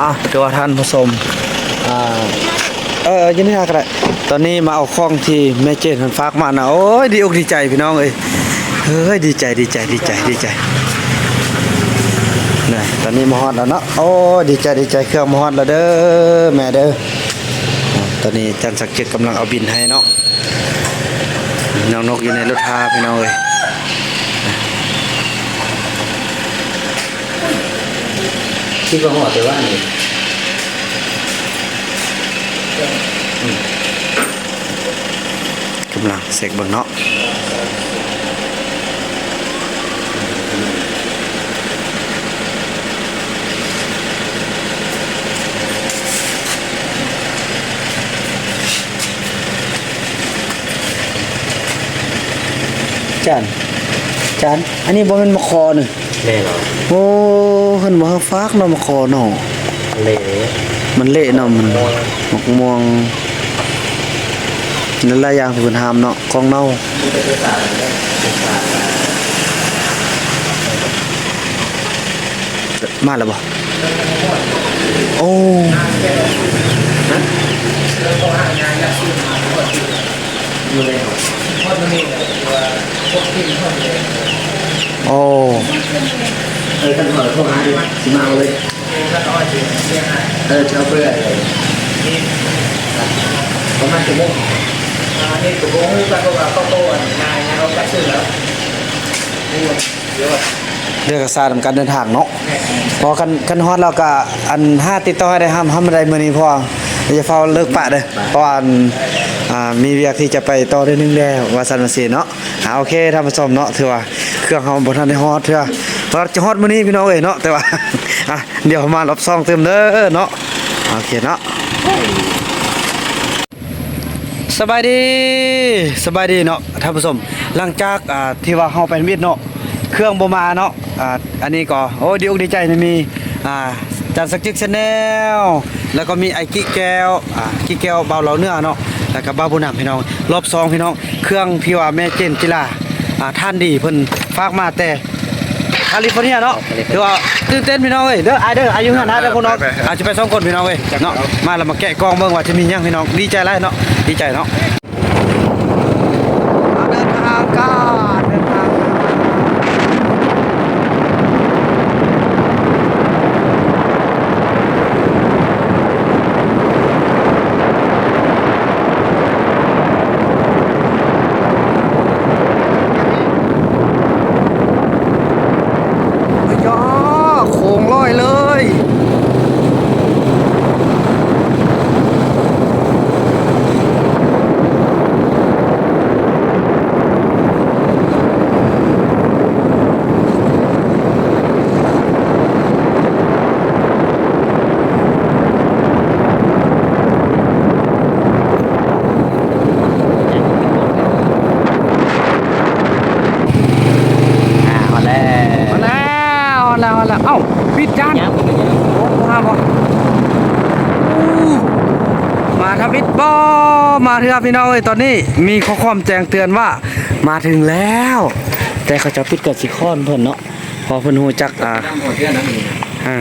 อะเดี๋ยวท่านผู้ชมอ่าเออยินดีครับตอนนี้มาเอาของที่แม่เจนเพิ่นฝากมานะโอ้ยดีอกดีใจพี่น้องเอ้ยเฮ้ยดีใจดีใจดีใจดีใจนี่ตอนนี้มาฮอดแล้วเนาะโอ้ยดีใจดีใจเครื่องมาฮอดแล้วเด้อแม่เด้ออะตอนนี้จันสักดิ์จิตกำลังเอาบินให้เนาะน้องนกอยู่ในรถทาพี่น้องเอ้ย คิดว่าหอแต่ว่านี่กำลังเสกเบิ่งเนาะจันจันอันนี้บ่แม่นมะคอนี่แน่นอนโอ้ เพิ่นบ่ให้ฝากเนาะมะคอเนาะเละมันเละเนาะมันมะม่วงนั่นหลายอย่างที่เพิ่นห้ามเนาะของเน่ามาแล้วบ่โอ้โอ้ เออกันหอโทรหาดิสิมาเอาเลยเออเอาเพื่ออะไรประมาณชั่วโมงอันนี้ตัวโค้งนี่ก็ว่าข้าวโพดนายนะเขาจัดซื้อแล้วนี่เดี๋ยวเรื่องกษาทำการเดินทางเนาะพอกันกันฮอดแล้วก็อันห้าติดต่อให้ได้ห้ามห้ามได้มื้อนี้พออย่าเฝ้าเลิกปะเด้อเพราะว่าอันอ่ามีเวียกที่จะไปต่อได้นึงแล้วว่าซั่นว่าซี่เนาะอ่าโอเคท่านผู้ชมเนาะถือว่าเครื่องเฮาบ่ทันได้ฮอดเถื่อ เพราจะฮอดมื้อนี้พี่น้องเอ้ยเนาะแต่ว่าอะเดี๋ยวมารอบซองเติมเด้อเนาะโอเคเนาะสบายดีสบายดีเนาะท่านผู้ชมหลังจากอ่าที่ว่าเฮาไปมิดเนาะเครื่องบ่มาเนาะอ่าอันนี้ก็โอ้ดีอกดีใจนะมีอ่าจันสักจิกชาแนลแล้วก็มีไอ้กิแก้วอ่ากิแก้วเบาเหลาเนื้อเนาะแล้วก็บ้าบุญนำพี่น้อง รอบซองพี่น้อง เครื่องพี่ว่าแม่เจนจิลาอ่าท่านดีเพิ่นฝากมาแต่ แคลิฟอร์เนียเนาะถือว่าตื่นเต้นพี่น้องเอ้ยเด้ออายเด้ออายุเท่านั้นเด้อพี่น้องอาจจะไปสองคนพี่น้องเอ้ยเนาะมาแล้วมาแกะกล่องเบิ่งว่าจะมีหยังพี่น้องดีใจหลายเนาะดีใจเนาะเดินทางกันเดินทาง อ้ยอโค้งลอยเลย อ่ามาแล้ว มาแล้วมาแล้วมาแล้ว เอ้าปิดจาน ยัง โอ้มาบ่อู้มาทำอิดบอ มาเถอะพี่น้องเอ้ยตอนนี้มีข้อความแจ้งเตือนว่ามาถึงแล้ว แต่เขาจะปิดกับสิคอนเพิ่นเนาะพอเพิ่นฮู้จักอ่าตั้งหัวเชื่อนั่นนี่อ่า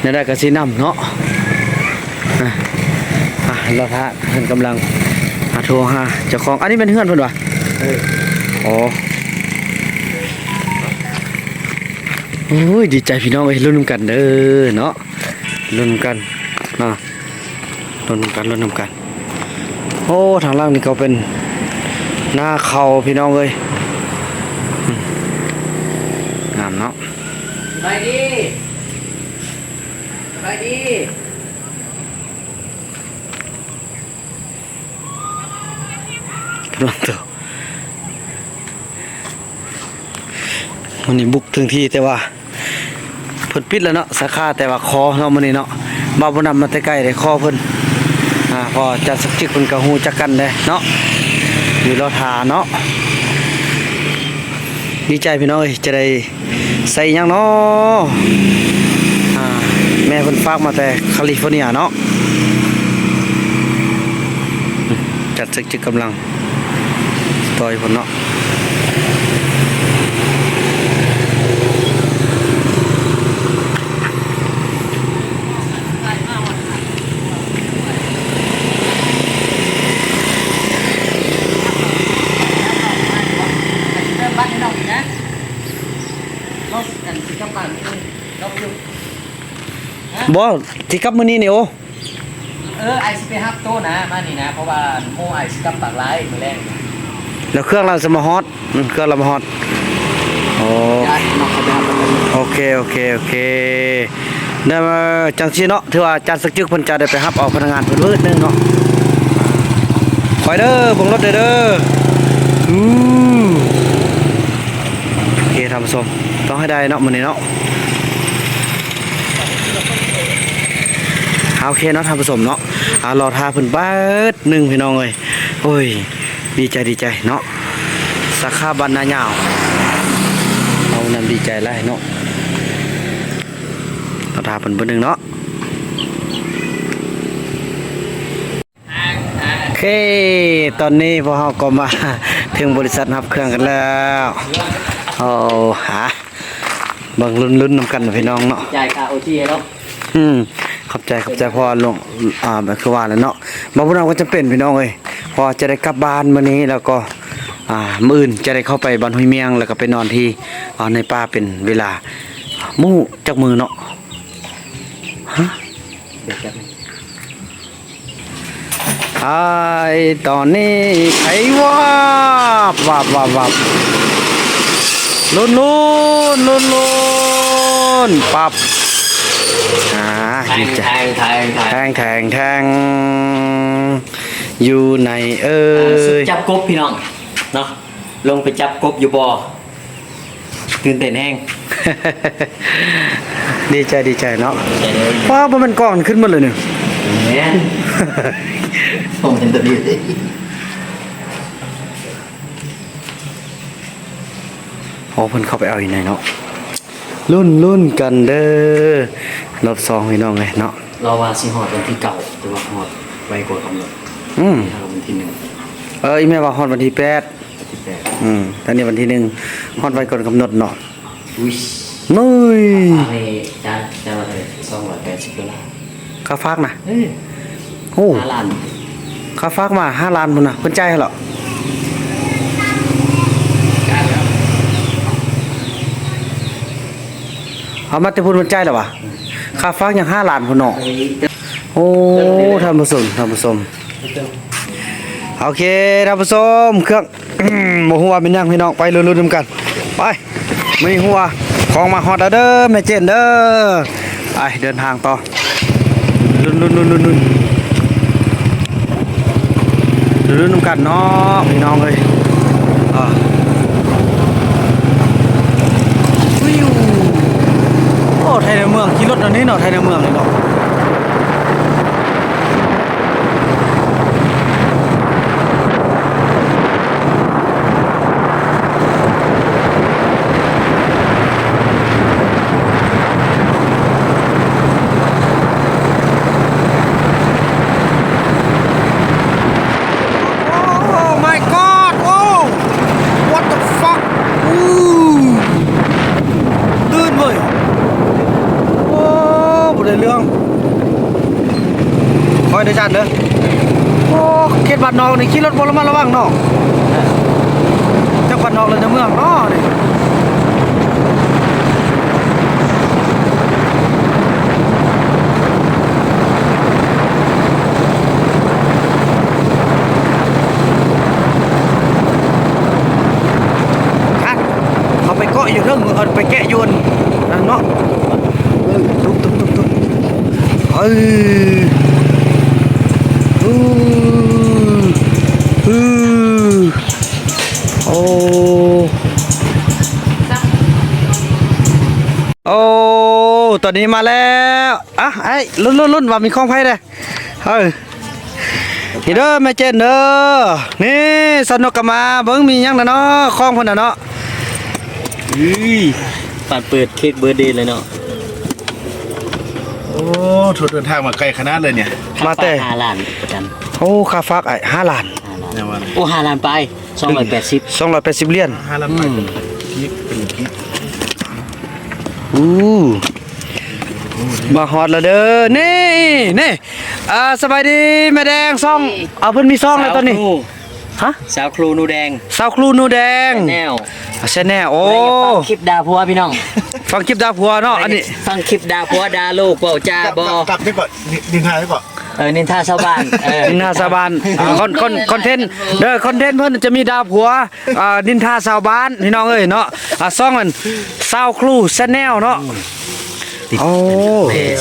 เนี่ยได้กระสีน้ำเนาะอะอะเราท่าเพิ่นกำลังอ่าโทรหาเจ้าของอันนี้เป็นเฮือนเพิ่นวะเอออ๋อโอ้ยดีใจพี่น้องเอ้ยรุ่นนำกันเด้อเนาะรุ่นนำกันเนาะรุ่นนำกันรุ่นนำกัน โอ้ทางล่างนี่ก็เป็นหน้าเขาพี่น้องเอ้ยอืมงามเนาะไปดีไปดีกำลังเติบวันนี้บุกถึงที่แต่ว่าเพิ่นปิดแล้วเนาะสาขาแต่ว่าคอเนาะมื้อนี้เนาะบ่าวบ่นำมาแต่ไกลได้คอเพิ่น อ่าพอจัดสักจิกคนกระหูจักกันเลยเนาะอยู่รอทาเนาะดีใจพี่น้องเอ้ยจะได้ใส่ยังเนาะอ่าแม่เพิ่นฝากมาแต่แคลิฟอร์เนียเนาะจัดสักจิกกำลังต่อยคนเนาะ บ่ที่กลับมื้อนี้นี่โอเออไอซิไปฮับโตนะมานี่นะเพราะว่าโมไอซิกับปากร้ายมือแรกแล้วเครื่องเราจะมาฮอตอืมเครื่องเรามาฮอตโอ้ย้ายมาเขาไปฮับกันโอเคโอเคโอเคได้มาจังซี่เนาะถือว่าอาจารย์สักจึกเพิ่นจะได้ไปรับเอาพนักงานเพิ่นเวิดหนึงเนาะคอยเด้อเบ่งรถเด้อเด้ออือโอเคท่านผู้ชมต้องให้ได้เนาะมื้อนี้เนาะ เอาโอเคเนาะท่านผู้ชมเนาะอ่ารอท่าเพิ่นเบิดหนึงพี่น้องเอ้ยโอ้ยดีใจดีใจเนาะสาขาบ้านนายาวเอานำดีใจไล่เนาะเราทาเป็นเบอร์หนึ่งเนาะโอเคตอนนี้พวกเราก็มาถึงบริษัทรับเครื่องกันแล้วโอ้หาเบิ่งลุ้นๆนำกันนะพี่น้องเนาะจ่ายค่าโอทีแล้วอืม ขอบใจขอบใจพ่อลงอ่าแบบคือว่าแล้วเนาะบาพวกเราก็จะเป็นพี่น้องเอ้ยพอจะได้กลับบ้านมื้อนี้แล้วก็อ่ามื้ออื่นจะได้เข้าไปบ้านห้วยเมียงแล้วก็ไปนอนที่อ่าในป่าเป็นเวลามู่จักมือเนาะฮะเดี๋ยวแป๊บนึงไอ้ตอนนี้ไอ้วาบวาบวาบวาบลุ้นลุ้นลุ้นลุ้นปับ ดีงใจแทงแทงแทแทงงแทงแทงอยู่ในเอ้สุดยจับกบพี่น้องเนาะลงไปจับกบอยู่บ่อตื่นเต้นแห้งดีใจดีใจเนาะใจเลยว้าวมันก่อนขึ้นมาเลยเนี่ยเนี่ยผมเห็นตัวนี้เลยโอ้เพิ่นเข้าไปเอาอยู่ไหนเนาะรุ่นรุ่นกันเด้อ รอบสองพี่น้องเลยเนาะเราว่าสิหอดวันที่เก่าแต่ว่าหอดไวกว่าคำนวณอืมถ้าวันที่หนึ่งเอออีแม่ว่าฮอดวันที่แปดวันที่แปดอืมตอนนี้วันที่หนึ่งฮอดไว้ก่อนกำหนดเนาะอุ้ยนุ้ยให้จานจานละเท่าไหร่สองร้อยแปดสิบดอลลาร์ค่าฟากนะเอ้ยโอ้ห้าล้านค่าฟากมาห้าล้านพุ่นนะเพิ่นจ่ายให้เหรอการแล้วเอามาแต่พุ่นเพิ่นจ่ายแล้ววะ ค่าฟากยังห้าล้านพุ่นเนาะไอ้โอ้ท่านผู้ชมท่านผู้ชมโอเคท่านผู้ชมเครื่องอืมบ่ฮู้ว่าเป็นยังพี่น้องไปลุ้นๆนำกัน ไปมีหัวของมาฮอดเด้อแม่เจนเด้อไปเดินทางต่อลุ้นๆๆๆๆลุ้นๆนำกันเนาะพี่น้องเอ้ยอ่าวิวโอ้ ไทยในเมืองขี่รถอันนี้เนาะไทยในเมืองนี่เนาะ Oh my god! Oh! What the fuck? Ooh! ตื่นเว้ยโอ้บ่ได้เรื่อง คอยจัดเด้อโอ้เขตบ้านนอกนี่ขี่รถบ่ระมัดระวังเนาะจังหวัดนอกเลยในเมืองเนาะนี่คันเขาไปเกาะอยู่เรื่องเออไปแกะอยนนั่นเนาะเออตุ๊บตุ๊บตุ๊บตุ๊บเอ้ย อู้อู้โอ้โอ้ตอนนี้มาแล้วอะไอ้ลุ้นลุ้นลุ้นว่ามีของไพ่เลยเฮ้ยนี่เด้อแม่เจนเด้อนี่สนุกกันมาเบิ่งมียังนะเนาะของเพิ่นน่ะเนาะอุ้ยปัดเปิดเค้กเบอร์เดย์เลยเนาะ โอ้ทุนเดินทางมาไกลขนาดเลยเนี่ยมาแต่ห้าล้านประกันโอ้ค่าฟักไอ้ห้าล้านห้าล้านเนี่ยว่าโอ้ห้าล้านไปสองร้อยแปดสิบสองร้อยแปดสิบเหรียญห้าล้านไปเป็นกิ๊กเป็นกิ๊กอู้มาฮอดแล้วเด้อนี่นี่อ่าสบายดีแม่แดงซ่อง เอาเพิ่นมีซ่องแล้วตอนนี้ฮะสาวครูนูแดง สาวครูหนูแดงแนว ใช่แน่โอ้ฟังคลิปดาพัวพี่น้อง ฟังคลิปดาวผัวเนาะอันนี้ ฟังคลิปดาพัวดาลูกเปล่าจ้าบอ กลับไปก่อนดินทายไปก่อนเออนินทาชาวบ้านเออนินทาสาวบ้านอ่าคอนคอนคอนเทนต์เด้อคอนเทนต์เพิ่นจะมีดาวผัวอ่านินทาสาวบ้านพี่น้องเอ้ยเนาะอ่าซ่องมันสาวครูชาแนลเนาะโอ้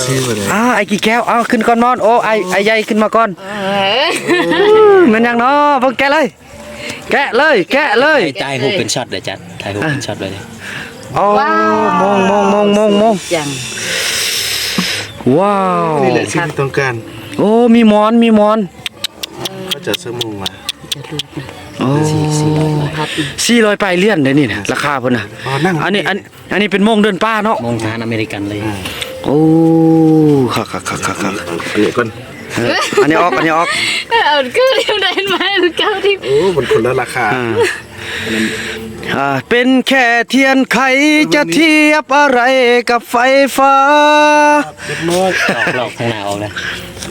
ชื่อมาเลยอ้าวไอ้กี่แก้วเอาขึ้นก่อนมอนโอ้ไอ้ไอ้ใหญ่ขึ้นมาก่อนมันยังเนาะเพิ่งแกะเลย แกะเลย แกะเลยถ่ายรูปเป็นช็อตเลยจัด ถ่ายรูปเป็นช็อตเลยโอ้มองมองมองมองมองจังว้าวนี่แหละสิ่งที่ต้องการ โอ้มีหมอนมีหมอนก็จะสมุงมาโอ้พัดสี่ร้อยปลายเลี่ยนเลยนี่นะราคาเพิ่นน่ะอ๋อนั่งอันนี้อันอันนี้เป็นโมงเดินป้าเนาะมองทานอเมริกันเลยโอ้คักคักคักคักคักอันนี้ก่อนเอออันนี้ออกอันนี้ออกเอาก็เรียกได้ไหมมันเก้าที่โอ้มันคนละราคา อ่าอ่าเป็นแค่เทียนไขจะเทียบอะไรกับไฟฟ้าเล็กน้อยหลอกหลอกข้างหน้าออกนะ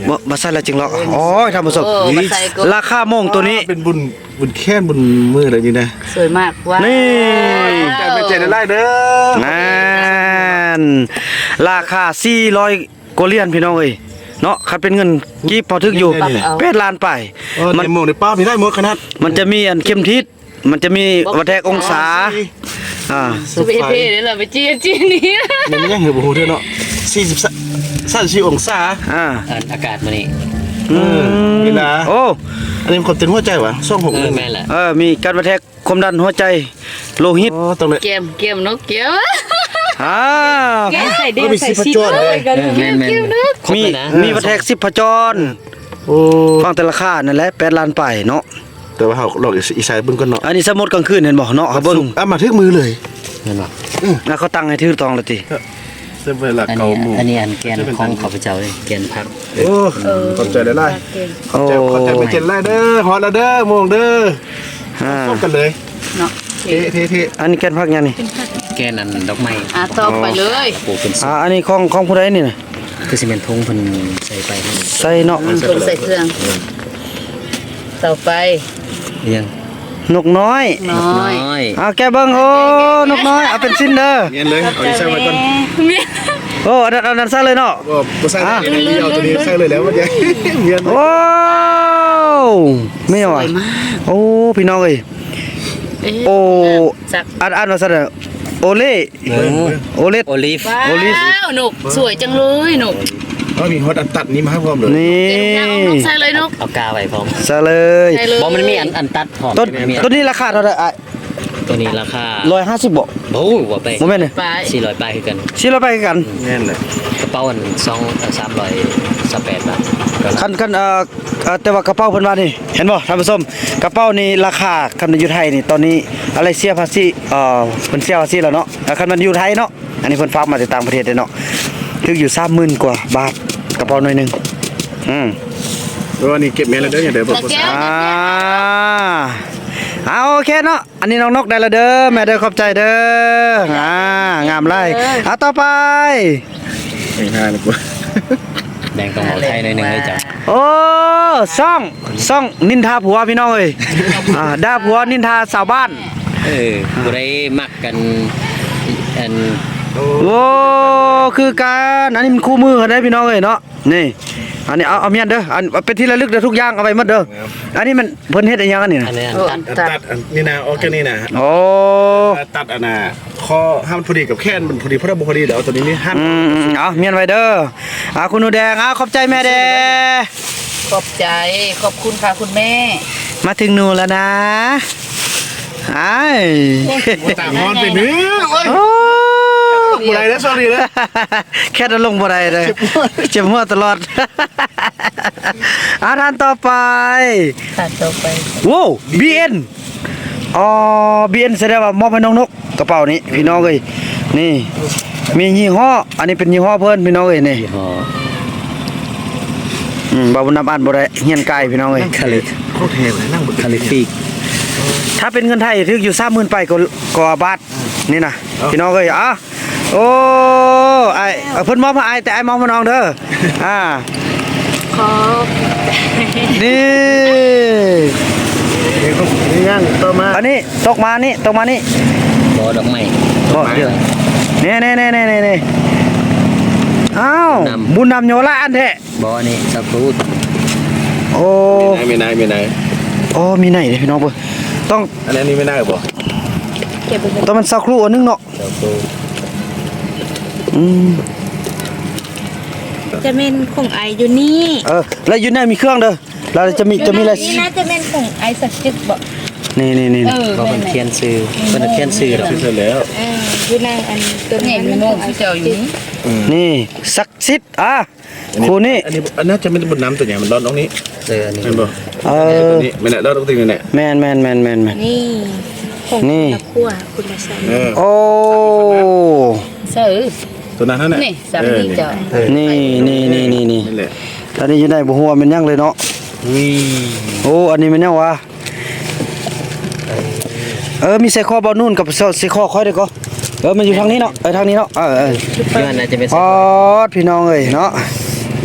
บ่มาใส่แล้วจริงหรอกอ๋อท่านผู้ชมโอ้มาใส่ก็ ราคาโมงตัวนี้ เป็นบุญบุญแค้นบุญมืออะไรนี่นะสวยมากว้าวนี่ใจเป็นใจได้ไล่เด้อนั่นราคา 400กว่าเหรียญพี่น้องเอ้ยเนาะคันเป็นเงินกีบพอถึกอยู่8ล้านไปอ๋อมัมันนโมงในป้ามีได้หมดขนาดมันจะมีอันเข้มทิศ มันจะมีวัดแทกองศาอ่าสุเปเพ่เดี๋ยวเราไปจีนจีนนี้มันไม่ยังเหือบหูเท่าเนาะสี่สิบสามสิบองศาอ่าอ่านอากาศมานี่เออนี่นะโอ้อันนี้มันความเต็มหัวใจวะส่องหกเอเลอยแม่นแหละเออมีการวัดแทกความดันหัวใจโลหิตอ๋อตรงเลยเกมเกมนกเกมอ่าแกใส่เดียวก็มีใส่สิบสิบจอนเลยกันเออแม่นแม่นครบมีเลยนะมีวัดแทกสิบพจรโอ้ฟังแต่ราคานั่นแหละ8ล้านไปเนาะ แต่ว่าเขาหลอกอีสายเบิ่งก่อนเนาะอันนี้สมมุติกลางคืนเห็นบ่เนาะเขาเบิ่งอะมาถึงมือเลยเห็นบ่แล้วเขาตั้งให้ถือตองและติเส้นเวลาอันเก่านี้หมู่อันนี้อันแกนของข้าพเจ้าเลยแกนพักโอ้ขอบใจได้ไล่โอ้ใจขอบใจไปเจนไล่เด้อฮอตแล้วเด้อโมงเด้ออ่าพบกันเลยเนาะเท่เท่เท่อันนี้แกนพักยังนี่แกนอันดอกไม้อะต่อไปเลยปลูกเป็นสุอ่าอันนี้ของของผู้ใดนี่น่ะคือสิเป็นทงเพิ่นใส่ไปให้ใส่เนาะคนใส่เครื่อง ต่อไป ยังนกน้อยน้อน้ยอยเอาแกเบิ่งโอ้นกน้อยเอาเป็นสิ้นเด้อเงี้ยเลยเอาอีใส่ไว้ก่อนโอ้อันนั้นอันนั้นซะเลยเนาะก็บ่ใส่ได้เลยเอาตัวนี้ใส่เลยแล้วมันจะเงี้ยโอ้ไม่เอาอะโอ้พี่น้องเอ้ยเอ๊ะโอ้จักอันอันว่าซะเด้อโอเล่เบิ่งโอเล่โอลิฟว้าวหนุกสวยจังเลยหนุก อ๋อมีฮอตอันตัดนี้มาให้พร้อมเลยนี่เก่งจังเอานกใส่เลยนกเอากาไว้พร้อมซะเลยใส่เลยบ่มันมีอันอันตัดพร้อมต้นมีอัต้นนี้ราคาเท่าไหร่อะตัวนี้ราคา150บ่โอ้บ่ไปบ่แม่นนี่ไป400ปลายคือกันสิเราไปกันแน่นเลยกระเป๋าอัน2 328บาทก็ละคันคันเอ่อเอ่อแต่ว่ากระเป๋าเพิ่นว่านี่ เห็นบ่ท่านผู้ชมกระเป๋านี่ราคาคันมันอยู่ไทยนี่ตอนนี้อะไรเสียภาษีเอ่อเพิ่นเสียภาษีแล้วเนาะแต่คันมันอยู่ไทยเนาะอันนี้เพิ่นฝากมาจากต่างประเทศเด้เนาะถึกอยู่30,000กว่าบาท กระเป๋าหน่อยหนึงอืมแล้วนี่เก็บแม่แล้วเด้ออย่าเดี๋ยวบอกภาษาอ่าเอาโอเคเนาะอันนี้น้องนกได้และเด้อแม่เด้อขอบใจเด้ออ่างามไล่เอาต่อไปไม่น่าเลยกูแดงต้องเอาไทยหน่อยหนึงเลยจ้ะโอ้ซ่องซ่องนินทาผัวพี่น้องเอ้ยอ่าด่าผัวนินทาสาวบ้าน เออบ่ได้มักกันอัน โอ้คือการอันนี้มันคู่มือกันได้พี่น้องเอ้ยเนาะ นี่ อันนี้เอาเอาเมียนเด้ออันเป็นที่ระลึกเด้อทุกอย่างเอาไปหมดเด้ออันนี้มันเพิ่นเฮ็ดอีหยังอันนี้อันะนนี้อันโอ้ตัดอันอันตัตัดดอันนี่นะออกแค่นี้นะโอ้ตัดอันน่ะคอห้ามพอดีกับแค่นมันพอดีเพราะถ้าบ่พอดีเดี๋ยวเอาตัวนี้นี่ห้ามอืมอืมเอาเมียนไว้เด้ออ่าคุณหนูแดงอ่าขอบใจแม่แดงขอบใจขอบคุณค่ะคุณแม่ มาถึงหนูแล้วนะไอ้ายต่างฮอนไปเนื้อโอ้ยโอ้บุไรนะสอรี่นะแค่นั้นลงบ่ได้เลยเจ็บหัวตลอดอาทานต่อไปตัดต่อไปโว้ BN อ๋อ BN แสดงว่ามอบให้น้องนกกระเป๋านี้พี่น้องเอ้ยนี่มียี่ห้อ อันนี้เป็นยี่ห้อเพิ่นพี่น้องเอ้ยนี่ยี่ห้ออืมบ่าวนับอ่านบ่ได้เฮียนไกลพี่น้องเอ้ยคาลิโคตรเทเลยนั่งบนคาลิฟิก ถ้าเป็นเงินไทยถึกอยู่30,000ไปก็ก็บาทนี่นะพี่น้องเอ้ยอะโอ้ไอ้เอาเพิ่นมอบมาไอ้แต่ไอ้มอบมาน้องเด้ออ่าขอบนี่นี่ก็นี่ย่างต่อมาอันนี้ตกมานี่ตกมานี่บ่ดอกไม้ก็เดี๋ยวนี่นี่นี่นี่นี่นี่อ้าวบุญนำบุญนำโยละอันแท้บ่อันนี้สับปะรดโอ้ไม่นายไม่นายโอ้มีไหนเด้พี่น้องเพิ่น ต้องอันนี้ไม่นายบ่เก็บไปเลยต้องมันสักครู่อันนึงเนาะสับปะรดอืมจะเป็นของไออยู่นี่เออแล้วอยู่ในมีเครื่องเด้อเราจะมีจะมีอะไรนี่น่าจะเป็นของไอสักจึกบอกนี่นี่นี่เออก็แม่มันนเทียนซื้อมันเทียนซื้อดอกเสร็จแล้ว เอออยู่ในอันตัวนี่นี้มีโมงที่เจ้าอยู่ นี่นี่ศักดิ์สิทธิ์อะครูนี่อันนี้อันน่าจะไม่ได้บนน้ำตัวใหญ่มันร้อนตรงนี้เอออันนี้เห็นบ่เอตัวอนี้ไม่น่าร้อนตรงนี้แน่แมนแมนแมนแมนแมนนี่ของนี่ตะกั่วคุณละสันเออโอ้เสือตัวนั้นนั่นแหละนี่สามีเจ้านี่นี่นี่นี่นี่นี่แหละตอนนี้อยู่ในบ่ฮู้ว่ามันยังเลยเนาะนี่โอ้อันนี้มันยังวะเออมีใส่ข้อบอลนู่นกับใส่ข้อค่อยเด้อก็ เออมันอยู่ทางนี้เนาะเออทางนี้เนาะเออเออย้อนน่าจะเป็นออดพี่น้องเอ้ยเนาะ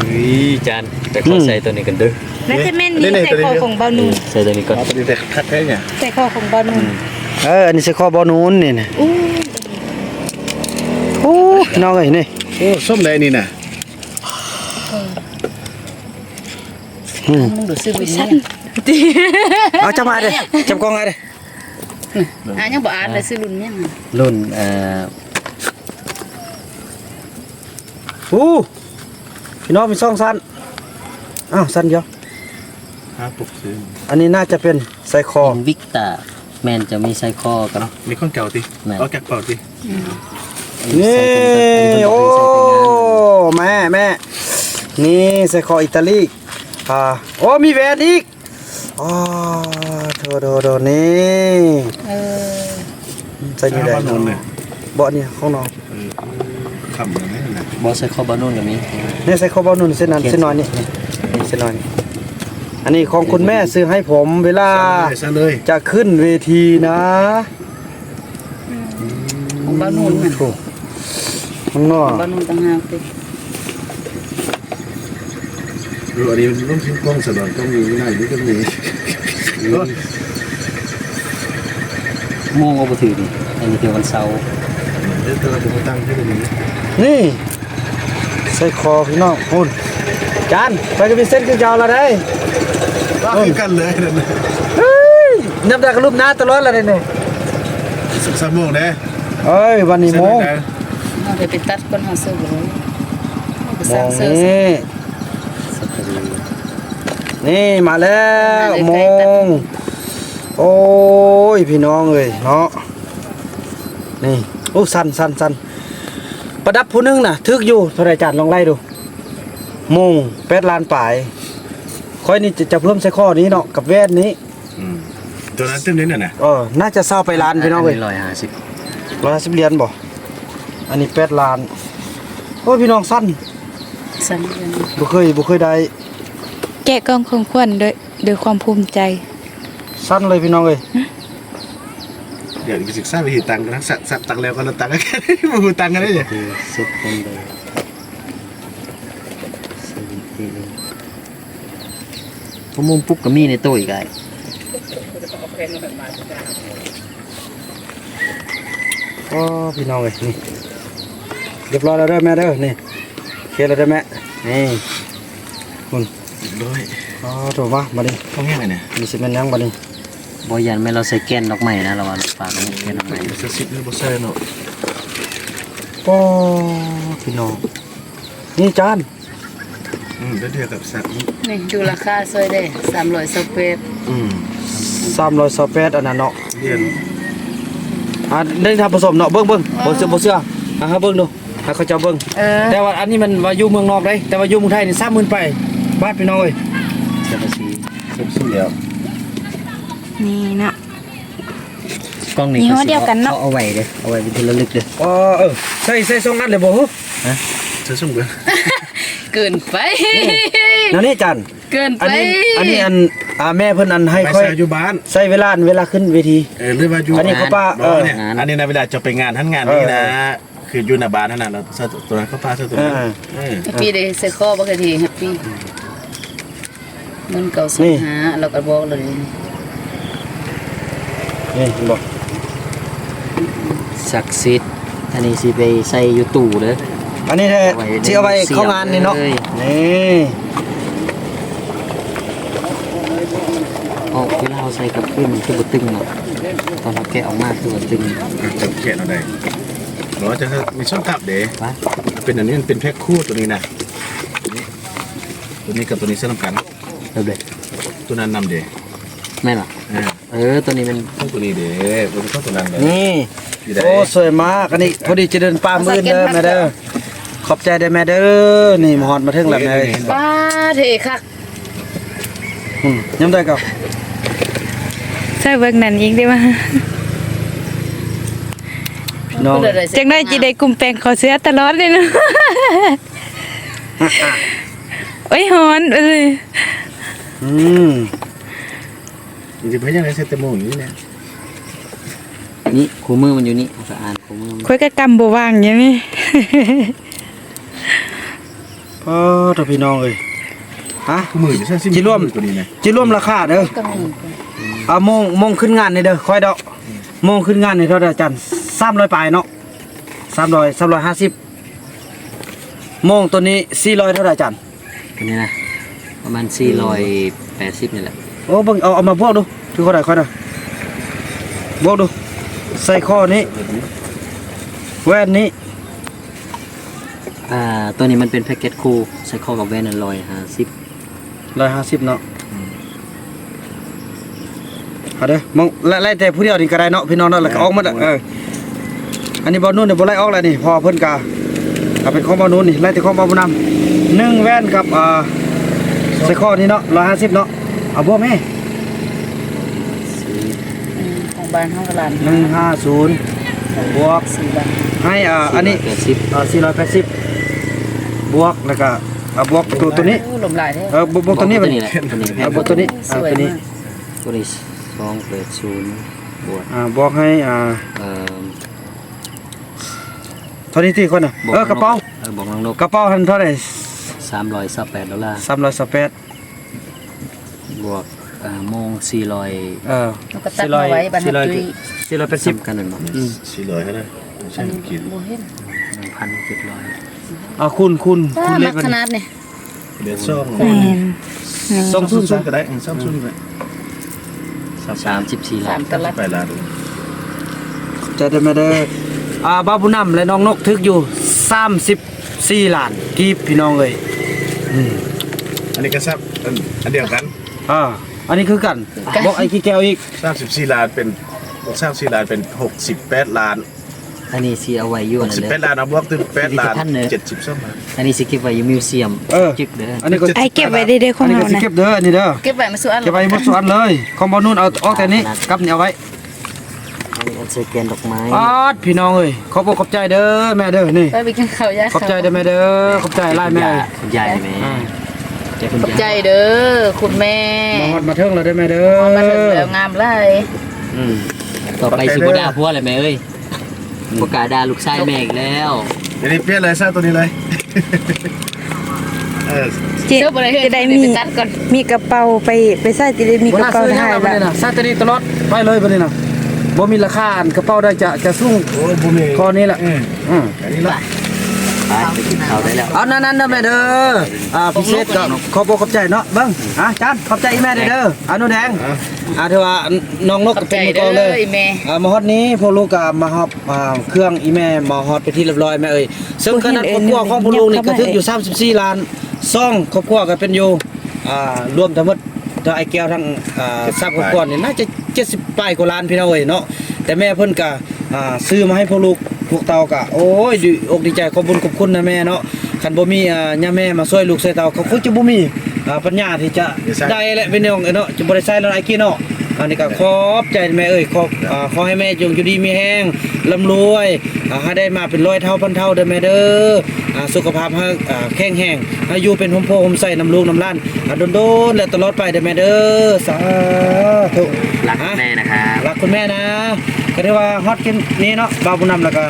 วิจานแต่ขอใส่ตัวนี้กันเด้อน่าจะเป็นนี่ใส่คอของบอลนูนใส่ตัวนี้ก่อนเอาตัวนี้แต่คัดแค่เนี่ยใส่คอของบอลนูนเอออันนี้ใส่ข้อบอลนู่นนี่นะอู้โอ้พี่น้องเอ้ยนี่โอ้ส้มเลยนี่น่ะอืมมึงดูซื้อวินนี่เอาจับมาเด้จับกล้องมาเด้ อะยังบ่อ่านเลยซื้อรุ่นยังรุ่นเอ่อโอ้พี่น้องมีสองสั้นอ้าวสั้นเดียวห้าปกซื้ออันนี้น่าจะเป็นใส่คอวิกตาแมนจะมีไซคอกันมีข้องเก่าติแม่เอาแกะเป่าตินี่โอ้แม่แม่นี่ใส่คออิตาลีอ่าโอ้มีแหวนอีก อ๋อโถโถโถนี่เออใส่นี่ได้บ้านนนท์เนี่ยเบาะนี่ของน้องเออขำเลยนะบอไซคอบานุ่นกับมีนี่ใส่คอบอลนุ่นเส้นนั้นเส้นน้อยนี่นี่เส้นน้อยนี่อันนี้ของคุณแม่ซื้อให้ผมเวลาซะเลยจะขึ้นเวทีนะของบ้านนู่นน่ะโอ้ข้างนอกบ้านนู่นต่างหากติ ดูอันนี้ต้องทิ้งกล้องสะดอนต้องมีวินัยนี่ก็มีโม่งเอาไปถือดิอันนี้คือวันเสาร์เดี๋ยวเราจะมาตั้งให้ตรงนี้นี่ใส่คอพี่น้องคุณจานไปกับพี่เส้นขึ้นยาวละได้ตั้งกันเลยนั่นน่ะเฮ้ยนับได้กับรูปหน้าตลอดละเนี่ยสักสามโมงนะเอ้ยวันนี้โมงเอาไปไปตัดคนหาซื้อบ่รู้เอาไปโมสร้างงเสื้อนี่สักกะรี นี่มาแล้วมาเลยโมใกล้ตัดงโอ้ยพี่น้องเอ้ยเนาะนี่โอ้สันสันสันประดับผู้หนึงน่ะทึกอยู่เท่าไหรจานลองไล่ดูโมงแปดล้านปลายค่อยนี่จะจะเพิ่มใส่ข้อนี้เนาะกับแว่นนี้ตัวนั้นเต็มนี้น่ะนะเออน่าจะเศร้าไปล้านพี่น้องเอ้ยร้อยห้าสิบร้อยห้าสิบเหรียญบ่อันนี้แปดล้านโอ้ยพี่น้องสั้นสั่นเดือนบ่เคยบ่เคยได้ แกะกล่องของขวัญด้วยด้วยความภูมิใจ สั้นเลยพี่น้องเอ้ยเดี๋ยวศึกษาวิธีตังกันนะสักสักตังแล้วก็เราตังกันแค่นี้มาหูตังกันได้ยังคือสุดคนเลยสวิตตีเลยพวกมุมปุ๊บก็มีในตู้อีกไงโอ้พี่น้องเอ้ยนี่เรียบร้อยแล้วเด้อแม่เด้อนี่โอเคแล้วเด้อแม่นี่คุณ ด้วยอ๋อถูกปะบัดนี้ต้องยังไงเนี่ยมีสิเป็นหยังบัดนี้บอยันไม่เราใส่แกนดอกไม้นะเราว่าปากดอกแกนดอกไม้สักสิบหรือบ่ใช่เนาะโอ้พี่น้องนี่จานอืมเดียวกับสักนี้นี่ดูราคาซอยได้300เปดอืม328อันนั้นเนาะเรียนอ่าได้ทำผสมเนาะเบิ่งเบิ่งบ่เสื้อบ่เสื้ออะฮะเบิ่งดูให้เขาเจ้าเบิ่งเออแต่ว่าอันนี้มันว่าอยู่เมืองนอกได้แต่ว่าอยู่เมืองไทยนี่30,000ไป บาทพี่น้องเอ้ยเสื้อสีสุดสุดแล้วนี่เนาะ กล้องนี่ยี่ห้อเดียวกันเนอะเขาเอาไว้เด้อเอาไว้เป็นที่ระลึกเด้ออ๋อเออใส่ใส่สองอันเลยบ่ฮึจะสุ่มกันเกินไป นั่นนี่จันเกินไปอันนี้อันนี้อันอ่าแม่เพิ่นอันให้ไปค่อยใส่อยู่บ้านใส่เวลาอันเวลาขึ้นเวที เออหรือว่าอยู่อันนี้เขาป้าบเออกอเนี่ยอันนี้นะเวลาจะไปงานท่านงานนี้นะ คืออยู่หน้าบ้านนั่นน่ะเราใส่ตัวนั้นเขาป้าใส่ตัวนั้นเออเออแฮปปี้เด้ใส่คอบ่เคยทีแฮปปี้ เงินเก่าสิหาเราก็บอกเลยนี่เห็นบ่ศักดิ์สิทธิ์อันนี้สิไปใส่อยู่ตู้เด้ออันนี้เด้อเอาไว้ที่เอาไว้เข้างานนี่เนาะเลยนี่เอาเวลาเราใส่กับขึ้นมันคือบ่ตึงเนาะตอนเราแกะออกมาคือบ่ตึงจะเขียนเอาได้หรือว่าจะมีช่องกลับเด๋วะเป็นอันนี้มันเป็นแพ็คคู่ตัวนี้นะตัวนี้กับตัวนี้เส้นน้ำกัน เริ่มเลยตัวนั้นนำเด๋แม่นเหรออ่าเออตัวนี้มันต้องตัวนี้เด๋ตัวนี้ต้องตัวนั้นเด๋นี่อยู่ได้โอ้สวยมากอันนี้พอดีจะเดินป่ามือเด้อแม่เด้อขอบใจเด้อแม่เด้อนี่มาฮอดมาถึงแล้วแม่เอ้ยป้าเทคักอืมยังได้กับใส่เบิ่งนั่นอีกได้บ่พี่น้องพูดอะไรสิจังได้จิได้กลุ่มแปลงขอเสื้อตลอดเลยเนาะโอ้ยฮอนเอ้ย อืมจริงๆเพื่อนยังไงเซตเตโมอย่างนี้เนี่ยนี่คู่มือมันอยู่นี่เอาสะอ่านคู่มือมันค่อยก็กำบ่ว่างอย่างนี้พอเด้อพี่น้องเอ้ยฮะคู่มือจะใช่ซิจิร่วมตัวนี้นะจิร่วมราคาเด้อก็มีเอาโมงโมงขึ้นงานนี่เด้อค่อยดอกโมงขึ้นงานนี่เท่าใดจัน300ปลายเนาะ300 350โมงตัวนี้400เท่าใดจันตัวนี้นะ ประมาณ480นี่แหละโอ้เบิ่งเอาเอามาบวกดูคือเท่าใดค่อยน่ะบวกดู ใส่ข้อนี้แว่นนี้อ่าตัวนี้มันเป็นแพ็กเกจคู่ใส่ข้อกับแว่น150 150เนาะเอาเด้อมองไล่แต่ผู้เดียวนี่ก็ได้เนาะพี่น้องเนาะแล้วก็ออกหมดอะเอออันนี้บ่นู่นนี่บ่ไล่ออกแล้วนี่พอเพิ่นกาเอาเป็นของบ่นู่นนี่ไล่แต่ของบ่บุญนำหนึ่งแว่นกับอ่า ใส่ข้อนี้เนาะ150เนาะเอาบ่แม่อืมของบ้านเฮาก็หลานหนึ่งห้าศูนย์บวกสี่บาทให้อ่าอันนี้80อ่าสี่ร้อยแปดสิบวกแล้วก็อ่าบวกตัวตัวนี้โอ้ลมหลายแท้เออบวกบวกตัวนี้ตัมัวนนี้แหละตัวนี้แพอ่างบวกตัวนี้สอ่าวยตัวนี้มากตัวนี้สองเปิดศูนย์บวกอ่าบวกให้อ่าเอ่อเท่านี้ที่คนน่ะบวเออกระเป๋าเออบวกน้องนกกระเป๋าหันเท่าไหร่สามร้อยสิบแปดดอลลาร์สามร้อยสิบแปดบวกเอ่อโมงสี่ร้อยเออแล้วก็ตัดมาไว้บรรทัดจุ้ยสี่ร้อยแปดสิบกันหนึ่งอืมสี่ร้อยเท่านั้นใช่กินบ่เห็นหนึ่งพันเจ็ดร้อยอ่าคุณคุณป้าคุณเลมัขกมันขนาดนี่เดือนซ่อมแม่นสองศูนย์ซ่อมก็ได้ซ่อมซุ่นก็ได้สามสิบสี่ล้าสานมตลับไปล้านใจได้ไหมเด้ออ่าบ้าบุญนำและน้องนกทึกอยู่สามสิบสี่ล้านกีบพี่น้องเลย อืมอันนี้ก็ซับอันอันเดียวกันอ่า อันนี้คือกันบอกไอ้ขี้แก้วอีกสามสิบสี่ล้านเป็นสามสี่ล้านเป็นหกสิบแปดล้านอันนี้สีเอาไว้อยู่หอักนสิบนั้นแปเด้ดอ ล้านเอาบวกถึงแปดล้านอีกพันหนึ่งเจ็ดสิบสองล้าน อันนี้สิเก็บไว้อยู่มิวเซียมเออจึกเด้ออันนี้ก็ไอ้เก็บไว้ได้ได้ขออังนนี้เฮาก็สินะ เก็บเด้ออันนี้เด้อเก็บไว้มาสู่อันเก็บไว้หมดส่วนเลยคอมบอนู่นเอาออกแต่นี้กับนี่เอาไว้ อันนี้อันสแกนดอกไม้ปาดพี่น้องเอ้ยขอบอกขอบใจเด้อแม่เด้อนี่ไปไปกินข้าวยาขอบใจเด้อแม่เด้อขอบใจไล่แม่คุณยายแม่ขอบใจเด้อคุณแม่มาฮอดมาเทิงแล้วเด้อแม่เด้อมาถึงแล้วงามเลยต่อไปสิบดาพัวเลยแม่เอ้ยบกล้าด่าลูกชายแม่อีกแล้วเดี๋ยวนี้เปลี่ยนเลยซะตัวนี้เลยเออจิเสื้อบ่ได้เฮ็ดจะได้มีไปตัดก่อนมีกระเป๋าไปไปใส่จะได้มีกระเป๋าบ่น่ถ่ายซื้อหยังแล้วนี้แบบน่ะซาตานีตลอดไปเลยบัดนี้น่ะ บ่มีราคาอันกระเป๋าได้จะจะสูงโอ้บุญเองข้อนี้แหละอืมอืมอันนี้ละไปไปกินข้าวได้แล้วเอานั่นๆเด้อแม่เด้ออ่าพิเศษก็ขอบอกขอบใจเนาะเบิ่งอะจานขอบใจอีแม่เด้อเด้ออ่าหนูแดงอ่าถือว่าน้องนกขอบใจเป็นมือกเด้องอเลยแม่อ่ามาฮอดนี้พวกลูกก็มาฮอบอ่าเครื่องอีแม่มาฮอดไปที่เรียบร้อยแม่เอ้ยซึ่งขนาดครอบครัวของพวกลูกนี่ก็ถึงอยู่ 34 ล้านซ่องครอบครัวก็เป็นอยู่อ่ารวมทั้งหมด ทั้งไอ้แก้วทั้งอ่าทรัพย์ครอบครัวนี่น่าจะ70ปลายกว่าล้านพี่น้องเอ้ยเนาะแต่แม่เพิ่นก็อ่าซื้อมาให้พวกลูกพวกเตาก็โอ้ยดีอกดีใจขอบคุญขอบคุณนะแม่เนาะคันบ่มีอ่าย่าแม่มาช่วยลูกช่วยเตาเขาคงจะบ่มีอ่าปัญญาที่จะได้แหละพี่น้องเอ้ยเนาะจะบ่ได้ใช้แล้วไอ้กี้เนาะ อันนี้ก็ขอบใจแม่เอ้ยขอบอ่าขอให้แม่จงอยู่ดีมีแห้งร่ำรวยอ่าให้ได้มาเป็นร้อยเท่าพันเท่าเด้อแม่เด้ออ่าสุขภาพให้อ่าแข็งแรงอายุเป็นหมโพหมใส่น้ำลูกน้ำล้านอ่าโดนๆและตลอดไปเด้อแม่เด้อสาธุรักแม่นะครับรักคุณแม่นะก็ได้ว่าฮอตกินนี้เนาะบาวบุญนำแล้วก็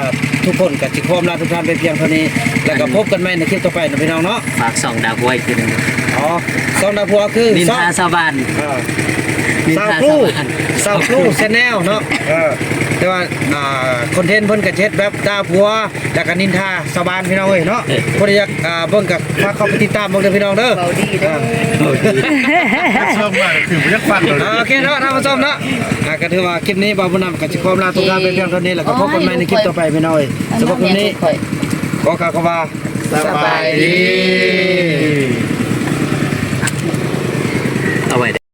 ทุกคนกับจิตความลาทุกท่านเป็นเพียงเท่านี้ แล้วก็พบกันใหม่ในคลิปต่อไปนะพี่น้องเนาะฝากส่องดาวไว้คือหนึงอ๋อซองดาวพัวคือนินซองทาสวรรค์เออนิน สาวครู่สาวครู่ชแนลเนาะเออแต่ว่าอ่าคอนเทนต์เพิ่นกระเช็ดแบบตาผัวแล้วก็นินทาสบานพี่น้องเอ้ยเนาะบ่ได้อยากอ่าเบิ่งกับฝากเข้าไปติดตามเบิ่งเด้อพี่น้องเด้อเบาดีเด้อ ชอบมากคือไม่ยักฟันเลยโอเคเนาะท่านผู้ชมเนาะอ่าก็ถือว่าคลิปนี้บ่าวบุญนำก็สิขอลาทุกท่านไปเพียงเท่านี้แล้วก็พบกันใหม่ในคลิปต่อไปพี่น้องเอ้ยสำหรับวันนี้ขอกล่าวคำว่า สบายดี เอาไว้